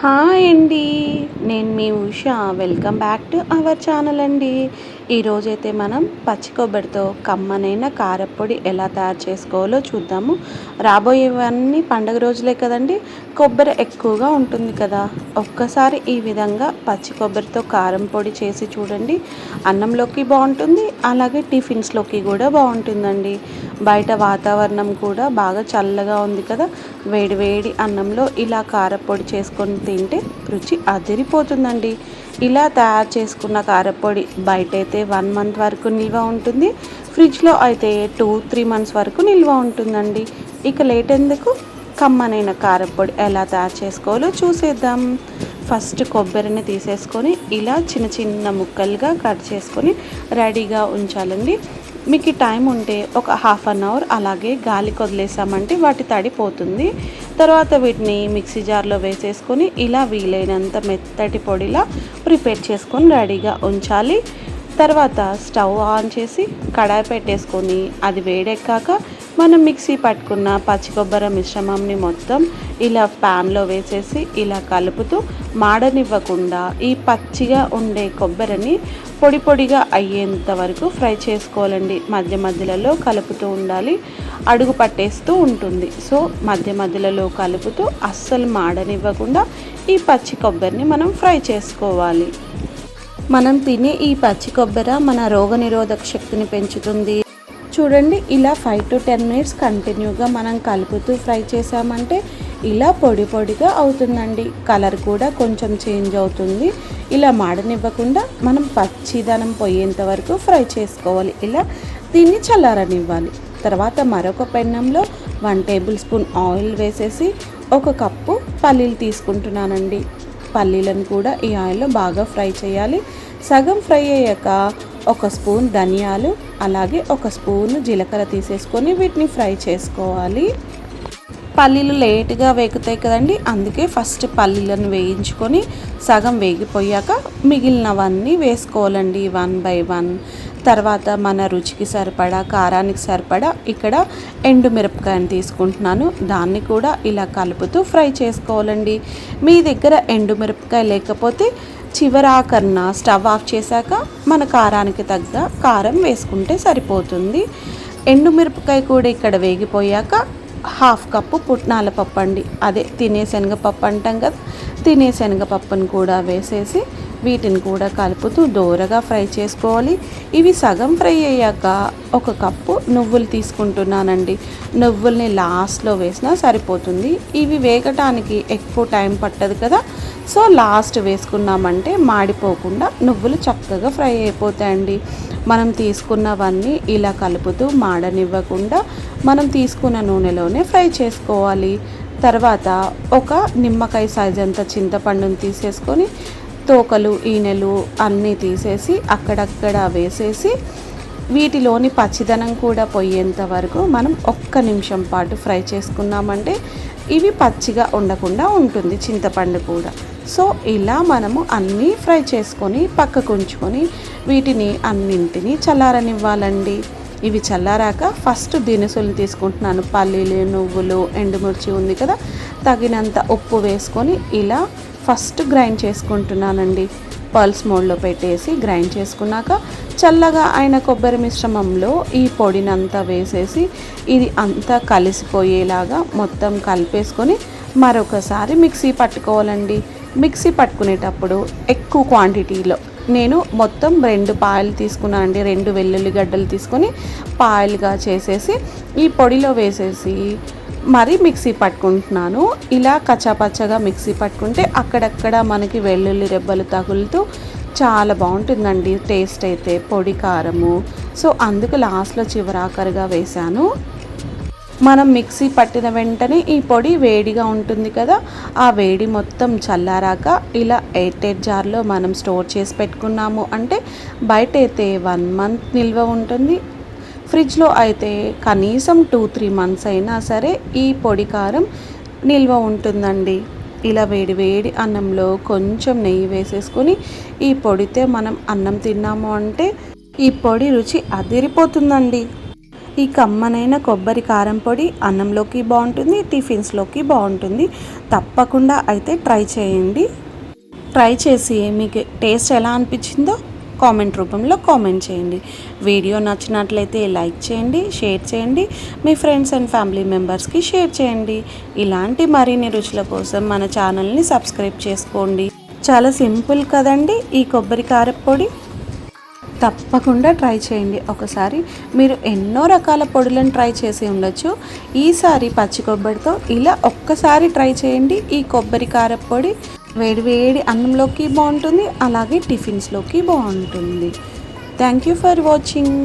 Hi అండి. నేను మీ Usha. Welcome back to our channel అండి. ఈరోజైతే మనం పచ్చి కొబ్బరితో కమ్మనైన కారపొడి ఎలా తయారు చేసుకోవాలో చూద్దాము. రాబోయేవన్నీ పండగ రోజులే కదండి. కొబ్బరి ఎక్కువగా ఉంటుంది కదా. ఒక్కసారి ఈ విధంగా పచ్చి కొబ్బరితో కారం పొడి చేసి చూడండి. అన్నంలోకి బాగుంటుంది అలాగే టిఫిన్స్లోకి కూడా బాగుంటుందండి. బయట వాతావరణం కూడా బాగా చల్లగా ఉంది కదా. వేడి వేడి అన్నంలో ఇలా కారపొడి చేసుకొని తింటే రుచి అదిరిపోతుందండి. ఇలా తయారు చేసుకున్న కారపొడి బయట అయితే వన్ మంత్ వరకు నిల్వ ఉంటుంది. ఫ్రిడ్జ్లో అయితే టూ త్రీ మంత్స్ వరకు నిల్వ ఉంటుందండి. ఇక లేట్ ఎందుకు? కమ్మనైన కారపొడి ఎలా తయారు చేసుకోవాలో చూసేద్దాం. ఫస్ట్ కొబ్బరిని తీసేసుకొని ఇలా చిన్న చిన్న ముక్కలుగా కట్ చేసుకొని రెడీగా ఉంచాలండి. మీకు టైం ఉంటే ఒక హాఫ్ అన్ అవర్ అలాగే గాలికి వదిలేసామంటే వాటి తడిపోతుంది తర్వాత వీటిని మిక్సీ జార్లో వేసేసుకొని ఇలా వీలైనంత మెత్తటి పొడిలా ప్రిపేర్ చేసుకొని రెడీగా ఉంచాలి. తర్వాత స్టవ్ ఆన్ చేసి కడాయి పెట్టేసుకొని అది వేడెక్కాక మనం మిక్సీ పట్టుకున్న పచ్చి కొబ్బరి మిశ్రమంని మొత్తం ఇలా ప్యాన్లో వేసేసి ఇలా కలుపుతూ మాడనివ్వకుండా ఈ పచ్చిగా ఉండే కొబ్బరిని పొడి పొడిగా అయ్యేంత వరకు ఫ్రై చేసుకోవాలండి. మధ్య మధ్యలలో కలుపుతూ ఉండాలి. అడుగు పట్టేస్తూ ఉంటుంది. సో మధ్య మధ్యలలో కలుపుతూ అస్సలు మాడనివ్వకుండా ఈ పచ్చి కొబ్బరిని మనం ఫ్రై చేసుకోవాలి. మనం తినే ఈ పచ్చి కొబ్బరి మన రోగనిరోధక శక్తిని పెంచుతుంది. చూడండి ఇలా ఫైవ్ టు టెన్ మినిట్స్ కంటిన్యూగా మనం కలుపుతూ ఫ్రై చేసామంటే ఇలా పొడి పొడిగా అవుతుందండి. కలర్ కూడా కొంచెం చేంజ్ అవుతుంది. ఇలా మాడనివ్వకుండా మనం పచ్చిదనం పోయేంత వరకు ఫ్రై చేసుకోవాలి. ఇలా దీన్ని చల్లారనివ్వాలి. తర్వాత మరొక పెన్నంలో వన్ టేబుల్ స్పూన్ ఆయిల్ వేసేసి ఒక కప్పు పల్లీలు తీసుకుంటున్నానండి. పల్లీలను కూడా ఈ ఆయిల్లో బాగా ఫ్రై చేయాలి. సగం ఫ్రై అయ్యాక ఒక స్పూన్ ధనియాలు అలాగే ఒక స్పూన్ జీలకర్ర తీసేసుకొని వీటిని ఫ్రై చేసుకోవాలి. పల్లీలు లేట్గా వేగుతాయి కదండి అందుకే ఫస్ట్ పల్లీలను వేయించుకొని సగం వేగిపోయాక మిగిలినవన్నీ వేసుకోవాలండి వన్ బై వన్. తర్వాత మన రుచికి సరిపడా కారానికి సరిపడా ఇక్కడ ఎండు మిరపకాయని తీసుకుంటున్నాను. దాన్ని కూడా ఇలా కలుపుతూ ఫ్రై చేసుకోవాలండి. మీ దగ్గర ఎండు మిరపకాయ లేకపోతే చివరాకర్న స్టవ్ ఆఫ్ చేశాక మన కారానికి తగ్గ కారం వేసుకుంటే సరిపోతుంది. ఎండుమిరపకాయ కూడా ఇక్కడ వేగిపోయాక హాఫ్ కప్పు పుట్నాల పప్పు అండి. అదే తినే శనగపప్పు అంటాం కదా తినే శనగపప్పును కూడా వేసేసి వీటిని కూడా కలుపుతూ దోరగా ఫ్రై చేసుకోవాలి. ఇవి సగం ఫ్రై అయ్యాక ఒక కప్పు నువ్వులు తీసుకుంటున్నానండి. నువ్వుల్ని లాస్ట్లో వేసినా సరిపోతుంది. ఇవి వేగటానికి ఎక్కువ టైం పట్టదు కదా సో లాస్ట్ వేసుకున్నామంటే మాడిపోకుండా నువ్వులు చక్కగా ఫ్రై అయిపోతాయండి. మనం తీసుకున్నవన్నీ ఇలా కలుపుతూ మాడనివ్వకుండా మనం తీసుకున్న నూనెలోనే ఫ్రై చేసుకోవాలి. తర్వాత ఒక నిమ్మకాయ సైజ్ అంత చింతపండుని తీసేసుకొని తోకలు ఈనెలు అన్నీ తీసేసి అక్కడక్కడ వేసేసి వీటిలోని పచ్చిదనం కూడా పోయేంత వరకు మనం ఒక్క నిమిషం పాటు ఫ్రై చేసుకున్నామంటే ఇవి పచ్చిగా ఉండకుండా ఉంటుంది చింతపండు కూడా. సో ఇలా మనము అన్నీ ఫ్రై చేసుకొని పక్కకు ఉంచుకొని వీటిని అన్నింటినీ చల్లారనివ్వాలండి. ఇవి చల్లారాక ఫస్ట్ దినుసులు తీసుకుంటున్నాను. పల్లీలు నువ్వులు ఎండుమిర్చి ఉంది కదా తగినంత ఉప్పు వేసుకొని ఇలా ఫస్ట్ గ్రైండ్ చేసుకుంటున్నానండి. పల్స్ మోడ్లో పెట్టేసి గ్రైండ్ చేసుకున్నాక చల్లగా అయిన కొబ్బరి మిశ్రమంలో ఈ పొడినంతా వేసేసి ఇది అంతా కలిసిపోయేలాగా మొత్తం కలిపేసుకొని మరొకసారి మిక్సీ పట్టుకోవాలండి. మిక్సీ పట్టుకునేటప్పుడు ఎక్కువ క్వాంటిటీలో నేను మొత్తం రెండు పాయలు తీసుకున్నాను అండి. రెండు వెల్లుల్లి గడ్డలు తీసుకొని పాయలుగా చేసేసి ఈ పొడిలో వేసేసి మరి మిక్సీ పట్టుకుంటున్నాను. ఇలా కచ్చాపచ్చగా మిక్సీ పట్టుకుంటే అక్కడక్కడ మనకి వెల్లుల్లి రెబ్బలు తగులుతూ చాలా బాగుంటుందండి టేస్ట్ అయితే పొడి కారము. సో అందుకు లాస్ట్లో చివరాకరుగా వేశాను. మనం మిక్సీ పట్టిన వెంటనే ఈ పొడి వేడిగా ఉంటుంది కదా ఆ వేడి మొత్తం చల్లారాక ఇలా ఎయిర్టెడ్ జార్లో మనం స్టోర్ చేసి పెట్టుకున్నాము అంటే బయట అయితే వన్ మంత్ నిల్వ ఉంటుంది. ఫ్రిడ్జ్లో అయితే కనీసం టూ త్రీ మంత్స్ అయినా సరే ఈ పొడి కారం నిల్వ ఉంటుందండి. ఇలా వేడి వేడి అన్నంలో కొంచెం నెయ్యి వేసేసుకొని ఈ పొడితే మనం అన్నం తిన్నాము అంటే ఈ పొడి రుచి అదిరిపోతుందండి. ఈ కమ్మనైన కొబ్బరి కారం పొడి అన్నంలోకి బాగుంటుంది టిఫిన్స్లోకి బాగుంటుంది. తప్పకుండా అయితే ట్రై చేయండి. ట్రై చేసి మీకు టేస్ట్ ఎలా అనిపించిందో కామెంట్ రూపంలో కామెంట్ చేయండి. వీడియో నచ్చినట్లయితే లైక్ చేయండి షేర్ చేయండి మీ ఫ్రెండ్స్ అండ్ ఫ్యామిలీ మెంబర్స్కి షేర్ చేయండి. ఇలాంటి మరిన్ని రుచుల కోసం మన ఛానల్ని సబ్స్క్రైబ్ చేసుకోండి. చాలా సింపుల్ కదండి ఈ కొబ్బరి కారపొడి తప్పకుండా ట్రై చేయండి. ఒకసారి మీరు ఎన్నో రకాల పొడులను ట్రై చేసి ఉండొచ్చు. ఈసారి పచ్చి కొబ్బరితో ఇలా ఒక్కసారి ట్రై చేయండి ఈ కొబ్బరి కారపొడి వేడి వేడి అన్నంలోకి బాగుంటుంది అలాగే టిఫిన్స్లోకి బాగుంటుంది. Thank you for watching